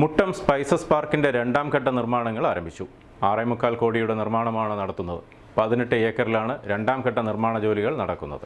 Muttom spices പാർക്കിന്റെ രണ്ടാം ഘട്ട നിർമ്മാണങ്ങൾ ആരംഭിച്ചു. ആറേമുക്കാൽ കോടിയുടെ നിർമ്മാണമാണ് നടത്തുന്നത്. പതിനെട്ട് ഏക്കറിലാണ് രണ്ടാം ഘട്ട നിർമ്മാണ ജോലികൾ നടക്കുന്നത്.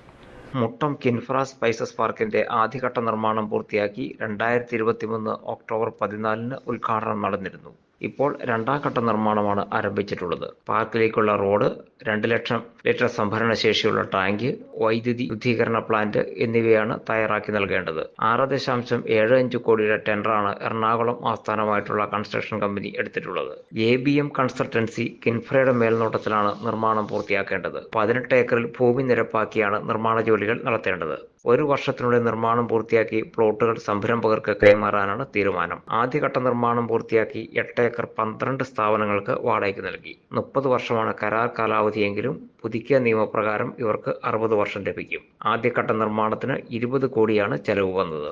മുട്ടം കിൻഫ്ര സ്പൈസസ് പാർക്കിന്റെ ആദ്യഘട്ട നിർമ്മാണം പൂർത്തിയാക്കി രണ്ടായിരത്തി ഇരുപത്തിമൂന്ന് ഒക്ടോബർ പതിനാലിന് ഉദ്ഘാടനം നടന്നിരുന്നു. ഇപ്പോൾ രണ്ടാം ഘട്ട നിർമ്മാണമാണ് ആരംഭിച്ചിട്ടുള്ളത്. പാർക്കിലേക്കുള്ള റോഡ് രണ്ട് ലക്ഷം ലിറ്റർ സംഭരണ ശേഷിയുള്ള ടാങ്ക് വൈദ്യുതി ശുദ്ധീകരണ പ്ലാന്റ് എന്നിവയാണ് തയ്യാറാക്കി നൽകേണ്ടത്. ആറ് ദശാംശം ഏഴ് അഞ്ച് കോടിയുടെ ടെൻഡറാണ് എറണാകുളം ആസ്ഥാനമായിട്ടുള്ള കൺസ്ട്രക്ഷൻ കമ്പനി എടുത്തിട്ടുള്ളത്. എ ബി എം കൺസൾട്ടൻസി കിൻഫ്രയുടെ മേൽനോട്ടത്തിലാണ് നിർമ്മാണം പൂർത്തിയാക്കേണ്ടത്. പതിനെട്ട് ഏക്കറിൽ ഭൂമി നിരപ്പാക്കിയാണ് നിർമ്മാണ ജോലികൾ നടത്തേണ്ടത്. ഒരു വർഷത്തിനുള്ളിൽ നിർമ്മാണം പൂർത്തിയാക്കി പ്ലോട്ടുകൾ സംരംഭകർക്ക് കൈമാറാനാണ് തീരുമാനം. ആദ്യഘട്ട നിർമ്മാണം പൂർത്തിയാക്കി എട്ട് ഏക്കർ പന്ത്രണ്ട് സ്ഥാപനങ്ങൾക്ക് വാടകയ്ക്ക് നൽകി. മുപ്പത് വർഷമാണ് കരാർ കാലാവധിയെങ്കിലും പുതുക്കിയ നിയമപ്രകാരം ഇവർക്ക് അറുപത് വർഷം ലഭിക്കും. ആദ്യഘട്ട നിർമ്മാണത്തിന് ഇരുപത് കോടിയാണ് ചെലവ് വന്നത്.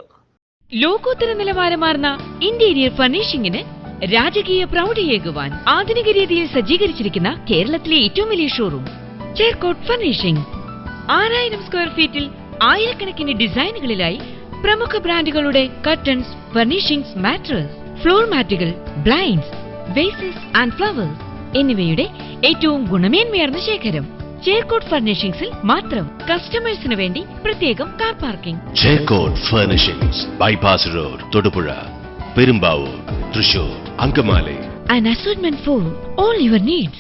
ലോകോത്തര നിലവാരമാർന്ന ഇന്റീരിയർ ഫർണിഷിംഗിന് രാജകീയ പ്രൗഢിയേകുവാൻ ആധുനിക രീതിയിൽ സജ്ജീകരിച്ചിരിക്കുന്ന കേരളത്തിലെ ഏറ്റവും വലിയ ഷോറൂം ചേർക്കോട്ട് ഫർണിഷിംഗ്. ആറായിരം സ്ക്വയർ ഫീറ്റിൽ ആയിരക്കണക്കിന് ഡിസൈനുകളിലായി പ്രമുഖ ബ്രാൻഡുകളുടെ കർട്ടൻസ് ഫർണിഷിംഗ്സ് മാട്രസ്. ഫ്ലോർ മാറ്റുകൾ ബ്ലൈൻഡ്സ് വേസസ് ആൻഡ് ഫ്ലവേഴ്സ് എന്നിവയുടെ ഏറ്റവും ഗുണമേന്മയാർന്ന ശേഖരം. ചേർക്കോട്ട് ഫർണിഷിംഗ്സിൽ മാത്രം കസ്റ്റമേഴ്സിന് വേണ്ടി പ്രത്യേകം car parking Chekkottu furnishings bypass road Thodupuzha Perumbavoor Thrissur Angamaly. An assortment for all your needs.